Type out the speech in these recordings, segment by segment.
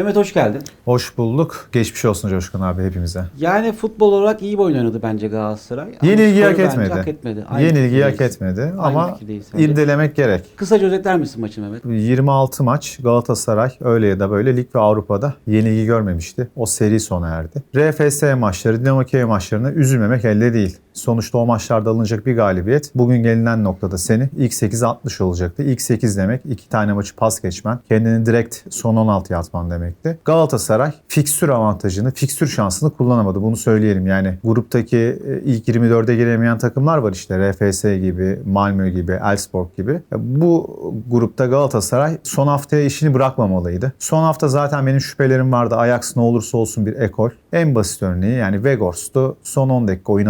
Mehmet hoş geldin. Hoş bulduk. Geçmiş olsun Coşkun abi hepimize. Yani futbol olarak iyi bir oyun oynadı bence Galatasaray. Ama Yenilgiyi hak etmedi. hak etmedi. Aynı Yenilgiyi hak fikirdeyiz. etmedi ama irdelemek gerek. Kısaca özetler misin maçı Mehmet? 26 maç Galatasaray öyle ya da böyle lig ve Avrupa'da yenilgi görmemişti. O seri sona erdi. RFS maçları, Dinamo Kiev maçlarına üzülmemek elde değil. Sonuçta o maçlarda alınacak bir galibiyet bugün gelinen noktada seni ilk 8 atmış olacaktı. İlk 8 demek iki tane maçı pas geçmen, kendini direkt son 16'ya atman demekti. Galatasaray fikstür avantajını, fikstür şansını kullanamadı. Bunu söyleyelim. Yani gruptaki e, ilk 24'e giremeyen takımlar var işte. RFS gibi, Malmö gibi, Elfsborg gibi. Bu grupta Galatasaray son haftaya işini bırakmamalıydı. Son hafta zaten benim şüphelerim vardı. Ajax ne olursa olsun bir ekol. En basit örneği yani Weghorst'u son 10 dakika oyun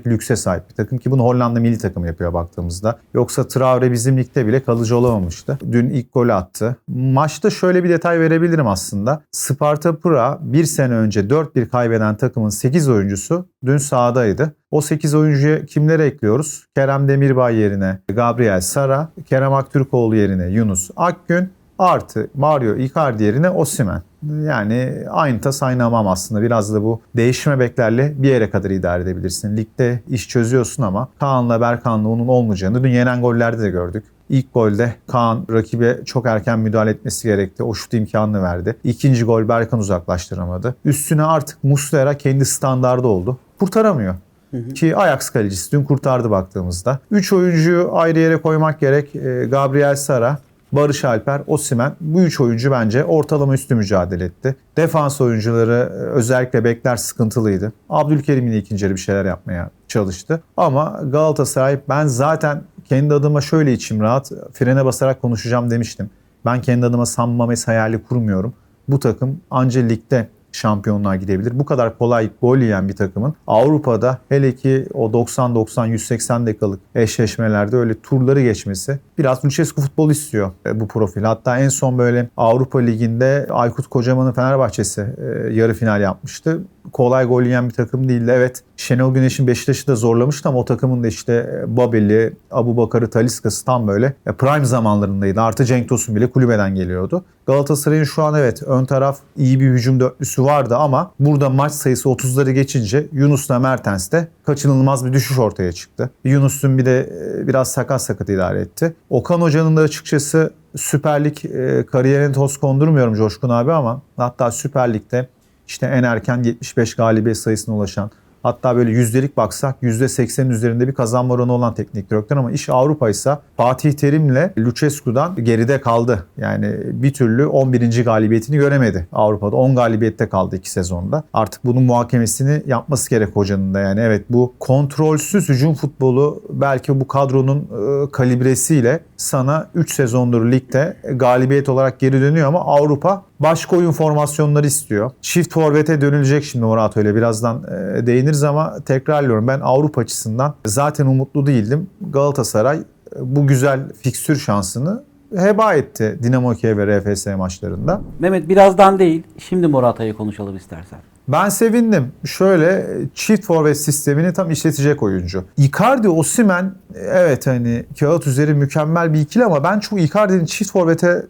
atabilecek lükse sahip bir takım ki bunu Hollanda milli takım yapıyor baktığımızda. Yoksa Traore bizim ligde bile kalıcı olamamıştı. Dün ilk golü attı. Maçta şöyle bir detay verebilirim aslında. Sparta Pıra bir sene önce 4-1 kaybeden takımın 8 oyuncusu dün sahadaydı. O 8 oyuncuya kimleri ekliyoruz? Kerem Demirbay yerine Gabriel Sara, Kerem Aktürkoğlu yerine Yunus Akgün, artı Mario Icardi yerine Osimhen. Yani aynı tas aynı hamam aslında. Biraz da bu değişme beklerle bir yere kadar idare edebilirsin. Ligde iş çözüyorsun ama Kaan'la Berkan'la onun olmayacağını dün yenen gollerde de gördük. İlk golde Kaan rakibe çok erken müdahale etmesi gerekti. O şut imkanını verdi. İkinci gol Berkan uzaklaştıramadı. Üstüne artık Muslera kendi standardı oldu. Kurtaramıyor. Ki Ajax kalecisi dün kurtardı baktığımızda. 3 oyuncuyu ayrı yere koymak gerek. Ee, Gabriel Sara, Barış Alper, Osimen bu üç oyuncu bence ortalama üstü mücadele etti. Defans oyuncuları e, özellikle bekler sıkıntılıydı. Abdülkerim yine ikinci bir şeyler yapmaya çalıştı. Ama Galatasaray ben zaten kendi adıma şöyle içim rahat frene basarak konuşacağım demiştim. Ben kendi adıma San Mames hayali kurmuyorum. Bu takım anca ligde şampiyonluğa gidebilir. Bu kadar kolay gol yiyen bir takımın Avrupa'da hele ki o 90-90-180 dakikalık eşleşmelerde öyle turları geçmesi biraz Lucescu futbol istiyor e, bu profil. Hatta en son böyle Avrupa Ligi'nde Aykut Kocaman'ın Fenerbahçe'si e, yarı final yapmıştı. Kolay gol yiyen bir takım değildi. Evet Şenol Güneş'in Beşiktaş'ı da zorlamıştı ama o takımın da işte e, Babel'i, Abu Bakar'ı, Talisca'sı tam böyle prime zamanlarındaydı. Artı Cenk Tosun bile kulübeden geliyordu. Galatasaray'ın şu an evet ön taraf iyi bir hücum dörtlüsü vardı ama burada maç sayısı 30'ları geçince Yunus'la Mertens'te kaçınılmaz bir düşüş ortaya çıktı. Yunus'un bir de e, biraz sakat sakat idare etti. Okan Hoca'nın da açıkçası Süper Lig e, kariyerine toz kondurmuyorum Coşkun abi ama hatta Süper Lig'de işte en erken 75 galibiyet sayısına ulaşan Hatta böyle yüzdelik baksak %80'in üzerinde bir kazanma oranı olan teknik direktör ama iş Avrupa ise Fatih Terim'le Lucescu'dan geride kaldı. Yani bir türlü 11. galibiyetini göremedi Avrupa'da. 10 galibiyette kaldı iki sezonda. Artık bunun muhakemesini yapması gerek hocanın da. Yani evet bu kontrolsüz hücum futbolu belki bu kadronun e, kalibresiyle sana 3 sezondur ligde galibiyet olarak geri dönüyor ama Avrupa başka oyun formasyonları istiyor. Çift forvete dönülecek şimdi Morato ile birazdan e, değiniriz ama tekrarlıyorum ben Avrupa açısından zaten umutlu değildim. Galatasaray e, bu güzel fikstür şansını heba etti Dinamo Kiev ve RFS maçlarında. Mehmet birazdan değil, şimdi Morata'yı konuşalım istersen. Ben sevindim. Şöyle çift forvet sistemini tam işletecek oyuncu. Icardi, Osimhen evet hani kağıt üzeri mükemmel bir ikili ama ben çok Icardi'nin çift forvete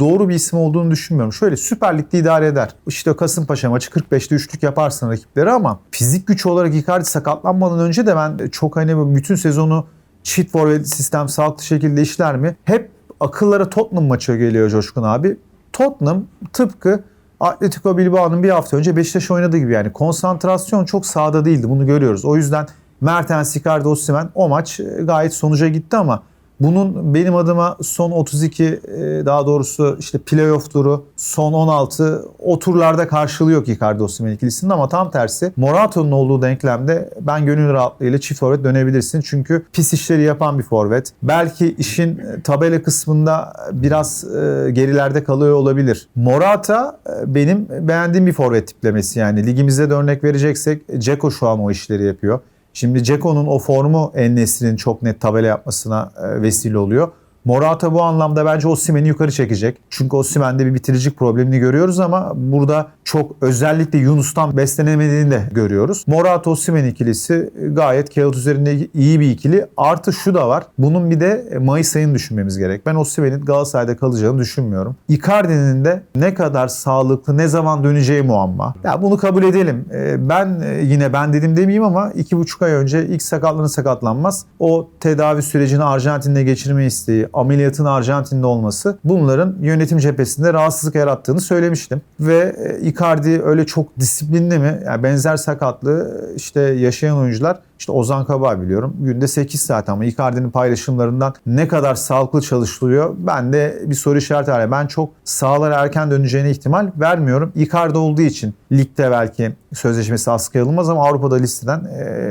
doğru bir isim olduğunu düşünmüyorum. Şöyle Süper Lig'de idare eder. İşte Kasımpaşa maçı 45'te üçlük yaparsın rakipleri ama fizik güç olarak Icardi sakatlanmadan önce de ben çok hani bütün sezonu çift forvet sistem sağlıklı şekilde işler mi? Hep akıllara Tottenham maçı geliyor Coşkun abi. Tottenham tıpkı Atletico Bilbao'nun bir hafta önce Beşiktaş oynadığı gibi yani konsantrasyon çok sahada değildi bunu görüyoruz. O yüzden Mertens, Icardi, Osimhen o maç e, gayet sonuca gitti ama bunun benim adıma son 32 e, daha doğrusu işte playoff turu son 16 o turlarda karşılığı yok Icardi Osimhen ikilisinin ama tam tersi Morato'nun olduğu denklemde ben gönül rahatlığıyla çift forvet dönebilirsin. Çünkü pis işleri yapan bir forvet. Belki işin e, tabela kısmında biraz e, gerilerde kalıyor olabilir. Morata benim beğendiğim bir forvet tiplemesi yani. Ligimizde de örnek vereceksek Ceko şu an o işleri yapıyor. Şimdi Ceko'nun o formu En-Nesyri'nin çok net tabela yapmasına e, vesile oluyor. Morata bu anlamda bence Osimhen'i yukarı çekecek. Çünkü Osimhen'de bir bitiricilik problemini görüyoruz ama burada çok özellikle Yunus'tan beslenemediğini de görüyoruz. Morata Osimhen ikilisi gayet kağıt üzerinde iyi bir ikili. Artı şu da var. Bunun bir de Mayıs ayını düşünmemiz gerek. Ben Osimhen'in Galatasaray'da kalacağını düşünmüyorum. Icardi'nin de ne kadar sağlıklı, ne zaman döneceği muamma. Ya bunu kabul edelim. Ee, Ben e, yine ben dedim demeyeyim ama iki buçuk ay önce ilk sakatlanır sakatlanmaz o tedavi sürecini Arjantin'de geçirme isteği, ameliyatın Arjantin'de olması bunların yönetim cephesinde rahatsızlık yarattığını söylemiştim. Ve e, Icardi öyle çok disiplinli mi? Yani benzer sakatlığı işte yaşayan oyuncular işte Ozan Kabak biliyorum. Günde 8 saat ama Icardi'nin paylaşımlarından ne kadar sağlıklı çalışılıyor ben de bir soru işareti var. Ben çok sahalara erken döneceğine ihtimal vermiyorum. Icardi olduğu için ligde belki sözleşmesi askıya alınmaz ama Avrupa'da listeden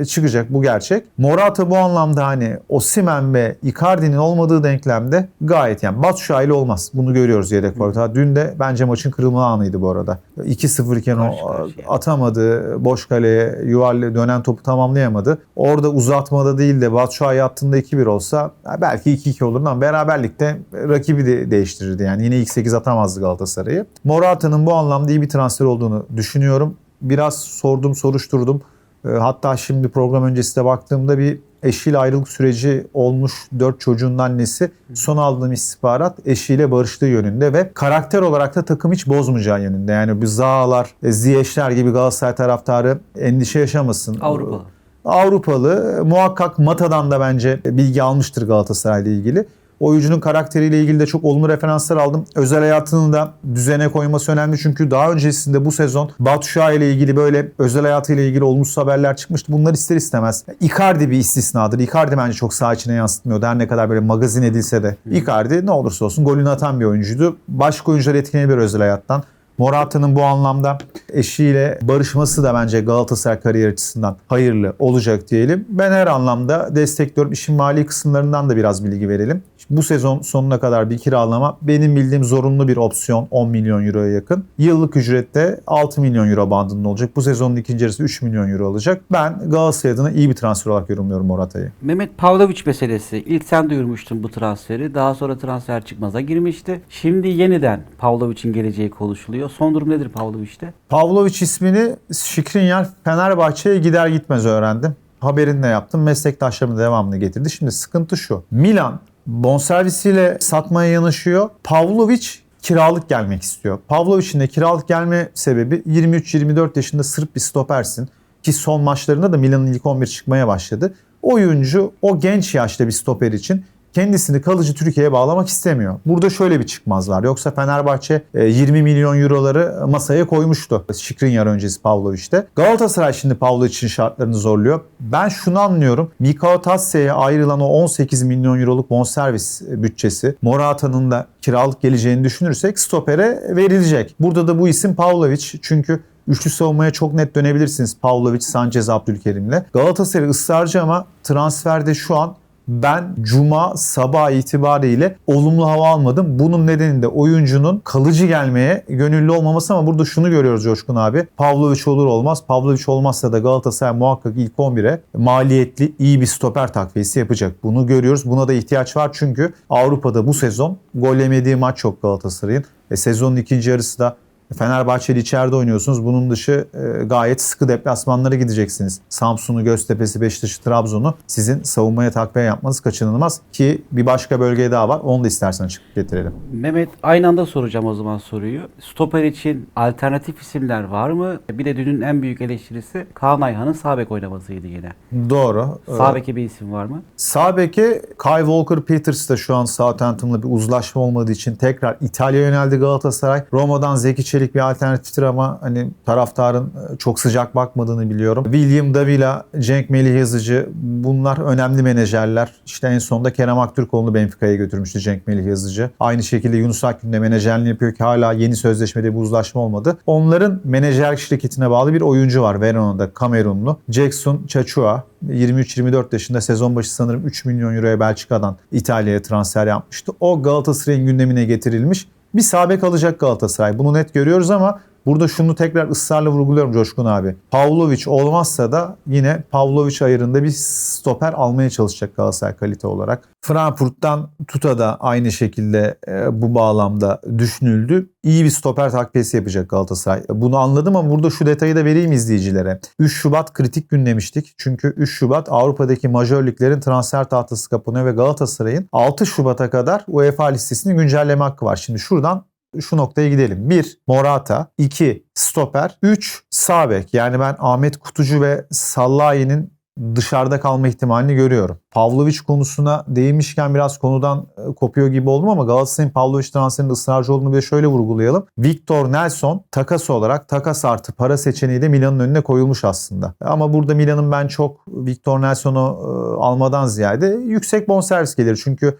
e, çıkacak bu gerçek. Morata bu anlamda hani Osimhen ve Icardi'nin olmadığı denklemde gayet yani Batshuayi ile olmaz. Bunu görüyoruz yedek forvet. Dün de bence maçın kırılma anıydı bu arada. 2-0 iken o Karşı karşıya. atamadı. Boş kaleye yuvarlı dönen topu tamamlayamadı. Orada uzatmada değil de Batshuayi attığında 2-1 olsa belki 2-2 olurdu ama beraberlikte rakibi de değiştirirdi. Yani yine ilk 8 atamazdı Galatasaray'ı. Morata'nın bu anlamda iyi bir transfer olduğunu düşünüyorum. Biraz sordum, soruşturdum. E, Hatta şimdi program öncesinde baktığımda bir eşiyle ayrılık süreci olmuş 4 çocuğun annesi son aldığım istihbarat eşiyle barıştığı yönünde ve karakter olarak da takım hiç bozmayacağı yönünde. Yani bu Zahalar, e, Ziyeşler gibi Galatasaray taraftarı endişe yaşamasın. Avrupa. Avrupalı muhakkak Mata'dan da bence bilgi almıştır Galatasaray'la ilgili. Oyuncunun karakteriyle ilgili de çok olumlu referanslar aldım. Özel hayatını da düzene koyması önemli çünkü daha öncesinde bu sezon Batshuayi ile ilgili böyle özel hayatıyla ilgili olumsuz haberler çıkmıştı. Bunlar ister istemez. Icardi bir istisnadır. Icardi bence çok sağ içine yansıtmıyordu. Her ne kadar böyle magazin edilse de. Icardi ne olursa olsun golünü atan bir oyuncuydu. Başka oyuncular etkilenebilir özel hayattan. Morata'nın bu anlamda eşiyle barışması da bence Galatasaray kariyer açısından hayırlı olacak diyelim. Ben her anlamda destekliyorum. İşin mali kısımlarından da biraz bilgi verelim. Bu sezon sonuna kadar bir kiralama benim bildiğim zorunlu bir opsiyon 10 milyon euroya yakın. Yıllık ücrette 6 milyon euro bandında olacak. Bu sezonun ikinci yarısı 3 milyon euro olacak. Ben Galatasaray adına iyi bir transfer olarak yorumluyorum Morata'yı. Mehmet Pavlovic meselesi. İlk sen duyurmuştun bu transferi. Daha sonra transfer çıkmaza girmişti. Şimdi yeniden Pavlovic'in geleceği konuşuluyor. Son durum nedir Pavlovic'te? Pavlovic ismini Şikrinyar Fenerbahçe'ye gider gitmez öğrendim. Haberini de yaptım. Meslektaşlarımın devamını getirdi. Şimdi sıkıntı şu. Milan bonservisiyle satmaya yanaşıyor. Pavlovic kiralık gelmek istiyor. Pavlovic'in de kiralık gelme sebebi 23-24 yaşında Sırp bir stopersin. Ki son maçlarında da Milan'ın ilk 11 çıkmaya başladı. Oyuncu o genç yaşta bir stoper için kendisini kalıcı Türkiye'ye bağlamak istemiyor. Burada şöyle bir çıkmaz var. Yoksa Fenerbahçe e, 20 milyon euroları masaya koymuştu. Şikrinyar öncesi Pavlovic'te. Galatasaray şimdi Pavlovic'in şartlarını zorluyor. Ben şunu anlıyorum. Mikao Tasse'ye ayrılan o 18 milyon euroluk bonservis bütçesi Morata'nın da kiralık geleceğini düşünürsek stopere verilecek. Burada da bu isim Pavlovic. Çünkü Üçlü savunmaya çok net dönebilirsiniz Pavlovic, Sanchez, Abdülkerim'le. Galatasaray ısrarcı ama transferde şu an ben cuma sabah itibariyle olumlu hava almadım. Bunun nedeni de oyuncunun kalıcı gelmeye gönüllü olmaması ama burada şunu görüyoruz Coşkun abi. Pavlovic olur olmaz. Pavlovic olmazsa da Galatasaray muhakkak ilk 11'e maliyetli iyi bir stoper takviyesi yapacak. Bunu görüyoruz. Buna da ihtiyaç var çünkü Avrupa'da bu sezon gol yemediği maç yok Galatasaray'ın. E, sezonun ikinci yarısı da Fenerbahçeli içeride oynuyorsunuz. Bunun dışı e, gayet sıkı deplasmanlara gideceksiniz. Samsun'u, Göztepe'si, Beşiktaş'ı, Trabzon'u sizin savunmaya takviye yapmanız kaçınılmaz. Ki bir başka bölge daha var. Onu da istersen çıkıp getirelim. Mehmet aynı anda soracağım o zaman soruyu. Stoper için alternatif isimler var mı? Bir de dünün en büyük eleştirisi Kaan Ayhan'ın sağ bek oynamasıydı yine. Doğru. Sağ beke bir isim var mı? Sağ beke Kyle Walker-Peters da şu an Southampton'la bir uzlaşma olmadığı için tekrar İtalya yöneldi Galatasaray. Roma'dan Zeki Çelik bir alternatiftir ama hani taraftarın e, çok sıcak bakmadığını biliyorum. William Davila, Cenk Melih Yazıcı bunlar önemli menajerler. İşte en sonunda Kerem Aktürkoğlu'nu Benfica'ya götürmüştü Cenk Melih Yazıcı. Aynı şekilde Yunus Akgün de menajerliğini yapıyor ki hala yeni sözleşmede bir uzlaşma olmadı. Onların menajer şirketine bağlı bir oyuncu var Verona'da Kamerunlu. Jackson Chachua 23-24 yaşında sezon başı sanırım 3 milyon euroya Belçika'dan İtalya'ya transfer yapmıştı. O Galatasaray'ın gündemine getirilmiş. Bir sabek alacak Galatasaray. Bunu net görüyoruz ama Burada şunu tekrar ısrarla vurguluyorum Coşkun abi. Pavlovic olmazsa da yine Pavlovic ayarında bir stoper almaya çalışacak Galatasaray kalite olarak. Frankfurt'tan Tuta da aynı şekilde e, bu bağlamda düşünüldü. İyi bir stoper takviyesi yapacak Galatasaray. Bunu anladım ama burada şu detayı da vereyim izleyicilere. 3 Şubat kritik gün demiştik. Çünkü 3 Şubat Avrupa'daki majör liglerin transfer tahtası kapanıyor ve Galatasaray'ın 6 Şubat'a kadar UEFA listesini güncelleme hakkı var. Şimdi şuradan şu noktaya gidelim. 1. Morata 2. Stoper 3. Sağ bek. Yani ben Ahmet Kutucu ve Sallahi'nin dışarıda kalma ihtimalini görüyorum. Pavlovic konusuna değinmişken biraz konudan e, kopuyor gibi oldum ama Galatasaray'ın Pavlovic transferinde ısrarcı olduğunu bir de şöyle vurgulayalım. Victor Nelson takas olarak takas artı para seçeneği de Milan'ın önüne koyulmuş aslında. Ama burada Milan'ın ben çok Victor Nelson'u e, almadan ziyade yüksek bonservis gelir. Çünkü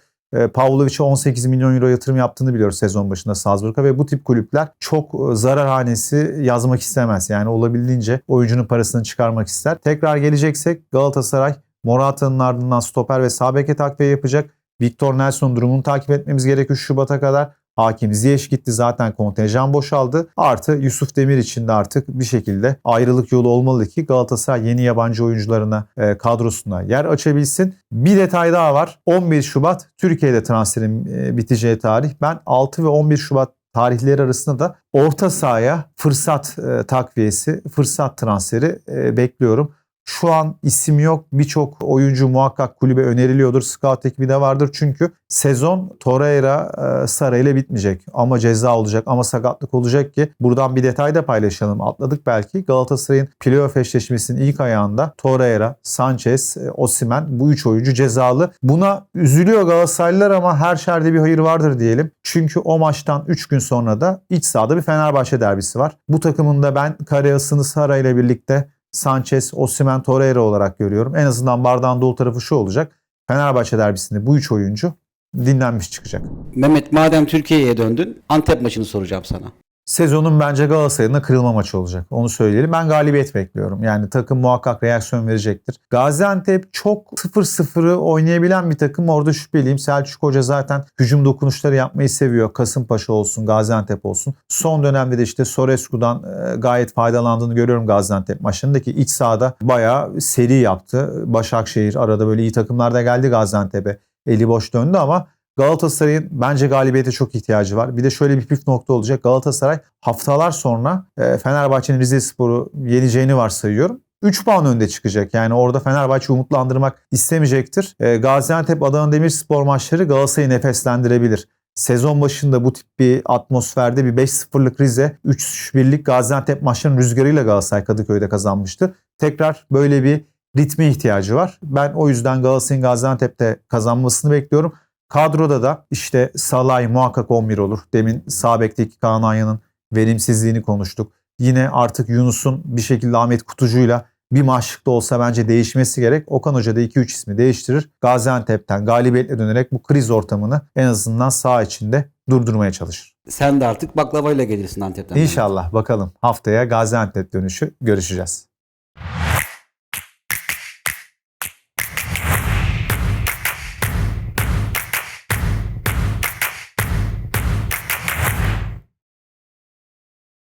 Pavlovic'e 18 milyon euro yatırım yaptığını biliyoruz sezon başında Salzburg'a ve bu tip kulüpler çok e, zarar hanesi yazmak istemez. Yani olabildiğince oyuncunun parasını çıkarmak ister. Tekrar geleceksek Galatasaray Morata'nın ardından stoper ve sağ beke takviye yapacak. Victor Nelson durumunu takip etmemiz gerekiyor Şubat'a kadar. Hakim Ziyech gitti zaten kontenjan boşaldı. Artı Yusuf Demir için de artık bir şekilde ayrılık yolu olmalı ki Galatasaray yeni yabancı oyuncularına e, kadrosuna yer açabilsin. Bir detay daha var. 11 Şubat Türkiye'de transferin e, biteceği tarih. Ben 6 ve 11 Şubat tarihleri arasında da orta sahaya fırsat e, takviyesi, fırsat transferi e, bekliyorum. Şu an isim yok. Birçok oyuncu muhakkak kulübe öneriliyordur. Scout ekibi de vardır. Çünkü sezon Torreira e, Sara ile bitmeyecek. Ama ceza olacak ama sakatlık olacak ki buradan bir detay da paylaşalım. Atladık belki. Galatasaray'ın playoff eşleşmesinin ilk ayağında Torreira, Sanchez, e, Osimhen bu üç oyuncu cezalı. Buna üzülüyor Galatasaraylılar ama her şerde bir hayır vardır diyelim. Çünkü o maçtan 3 gün sonra da iç sahada bir Fenerbahçe derbisi var. Bu takımın da ben Karayasını Sara ile birlikte Sanchez, Osimhen, Torreira olarak görüyorum. En azından bardağın dolu tarafı şu olacak. Fenerbahçe derbisinde bu üç oyuncu dinlenmiş çıkacak. Mehmet madem Türkiye'ye döndün Antep maçını soracağım sana. Sezonun bence Galatasaray'ın kırılma maçı olacak. Onu söyleyelim. Ben galibiyet bekliyorum. Yani takım muhakkak reaksiyon verecektir. Gaziantep çok 0-0'ı oynayabilen bir takım. Orada şüpheliyim. Selçuk Hoca zaten hücum dokunuşları yapmayı seviyor. Kasımpaşa olsun, Gaziantep olsun. Son dönemde de işte Sorescu'dan e, gayet faydalandığını görüyorum Gaziantep maçındaki iç sahada bayağı seri yaptı. Başakşehir arada böyle iyi takımlar da geldi Gaziantep'e. Eli boş döndü ama Galatasaray'ın bence galibiyete çok ihtiyacı var. Bir de şöyle bir püf nokta olacak. Galatasaray haftalar sonra e, Fenerbahçe'nin Rize Spor'u yeneceğini varsayıyorum. 3 puan önde çıkacak. Yani orada Fenerbahçe umutlandırmak istemeyecektir. E, Gaziantep Adana Demirspor maçları Galatasaray'ı nefeslendirebilir. Sezon başında bu tip bir atmosferde bir 5-0'lık Rize, 3-1'lik Gaziantep maçlarının rüzgarıyla Galatasaray Kadıköy'de kazanmıştı. Tekrar böyle bir ritme ihtiyacı var. Ben o yüzden Galatasaray'ın Gaziantep'te kazanmasını bekliyorum. Kadroda da işte Salay muhakkak 11 olur. Demin sağ bekteki Kaan Ayhan'ın verimsizliğini konuştuk. Yine artık Yunus'un bir şekilde Ahmet Kutucu'yla bir maçlıkta olsa bence değişmesi gerek. Okan Hoca da 2-3 ismi değiştirir. Gaziantep'ten galibiyetle dönerek bu kriz ortamını en azından sağ içinde durdurmaya çalışır. Sen de artık baklavayla gelirsin Antep'ten. İnşallah bakalım haftaya Gaziantep dönüşü görüşeceğiz.